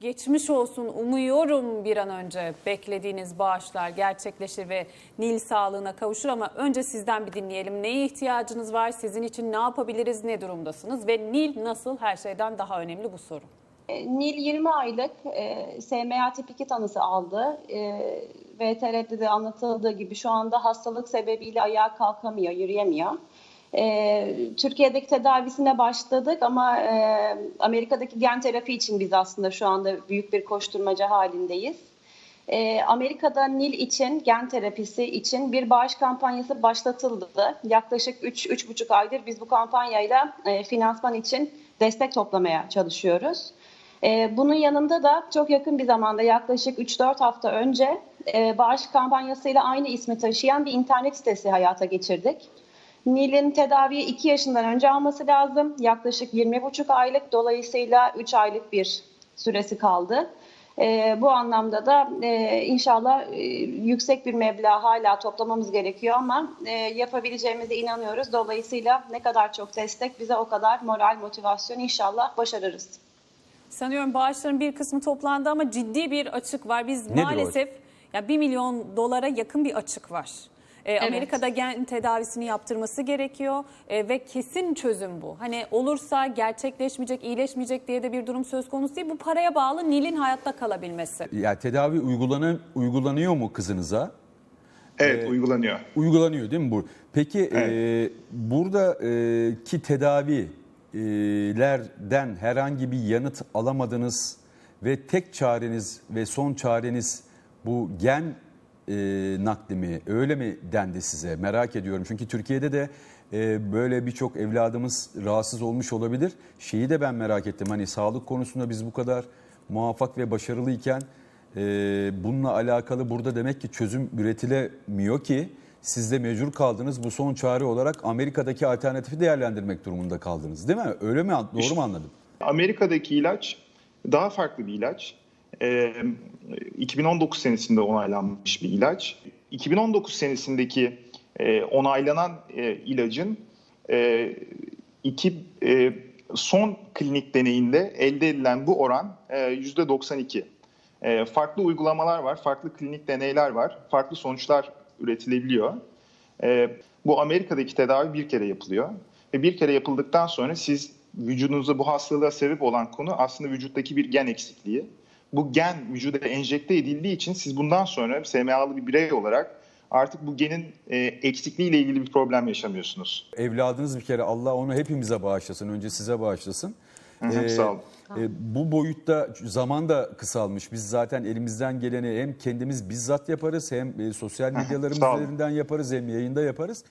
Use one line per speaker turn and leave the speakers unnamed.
Geçmiş olsun umuyorum bir an önce beklediğiniz bağışlar gerçekleşir ve Nil sağlığına kavuşur ama önce sizden bir dinleyelim. Neye ihtiyacınız var? Sizin için ne yapabiliriz? Ne durumdasınız? Ve Nil nasıl her şeyden daha önemli bu soru.
E, Nil 20 aylık e, SMA tip 2 tanısı aldı. E, VTR'de de anlatıldığı gibi şu anda hastalık sebebiyle ayağa kalkamıyor, yürüyemiyor. E, Türkiye'deki tedavisine başladık ama e, Amerika'daki gen terapi için biz aslında şu anda büyük bir koşturmaca halindeyiz. E, Amerika'da Nil için, gen terapisi için bir bağış kampanyası başlatıldı. Yaklaşık 3-3,5 aydır biz bu kampanyayla e, finansman için destek toplamaya çalışıyoruz. E, bunun yanında da çok yakın bir zamanda yaklaşık 3-4 hafta önce e, bağış kampanyasıyla aynı ismi taşıyan bir internet sitesi hayata geçirdik. Nil'in tedaviyi 2 yaşından önce alması lazım. Yaklaşık 20,5 aylık dolayısıyla 3 aylık bir süresi kaldı. E, bu anlamda da e, inşallah e, yüksek bir meblağ hala toplamamız gerekiyor ama e, yapabileceğimize inanıyoruz. Dolayısıyla ne kadar çok destek bize o kadar moral, motivasyon inşallah başarırız.
Sanıyorum bağışların bir kısmı toplandı ama ciddi bir açık var. Biz
Nedir
maalesef ya 1 milyon dolara yakın bir açık var. Ee, Amerika'da gen tedavisini yaptırması gerekiyor Ee, ve kesin çözüm bu. Hani olursa gerçekleşmeyecek, iyileşmeyecek diye de bir durum söz konusu değil. Bu paraya bağlı Nil'in hayatta kalabilmesi.
Yani tedavi uygulanı, uygulanıyor mu kızınıza?
Evet uygulanıyor.
Uygulanıyor değil mi bu? Peki
Evet.
e, buradaki tedavilerden herhangi bir yanıt alamadınız ve tek çareniz ve son çareniz bu gen e, nakli mi? Öyle mi dendi size? Merak ediyorum. Çünkü Türkiye'de de e, böyle birçok evladımız rahatsız olmuş olabilir. Şeyi de ben merak ettim. Hani sağlık konusunda biz bu kadar muvaffak ve başarılıyken e, bununla alakalı burada demek ki çözüm üretilemiyor ki siz de mecbur kaldınız. Bu son çare olarak Amerika'daki alternatifi değerlendirmek durumunda kaldınız değil mi? Öyle mi? Doğru mu anladım?
Amerika'daki ilaç daha farklı bir ilaç. Ee, 2019 senesinde onaylanmış bir ilaç. 2019 senesindeki e, onaylanan e, ilacın e, iki e, son klinik deneyinde elde edilen bu oran e, %92. E, farklı uygulamalar var, farklı klinik deneyler var, farklı sonuçlar üretilebiliyor. E, bu Amerika'daki tedavi bir kere yapılıyor ve bir kere yapıldıktan sonra siz vücudunuzda bu hastalığa sebep olan konu aslında vücuttaki bir gen eksikliği. Bu gen vücuda enjekte edildiği için siz bundan sonra SMA'lı bir birey olarak artık bu genin e, eksikliğiyle ilgili bir problem yaşamıyorsunuz.
Evladınız bir kere Allah onu hepimize bağışlasın. Önce size bağışlasın.
Hı hı, sağ olun.
e, bu boyutta zaman da kısalmış. Biz zaten elimizden geleni hem kendimiz bizzat yaparız hem e, sosyal medyalarımız üzerinden yaparız hem yayında yaparız.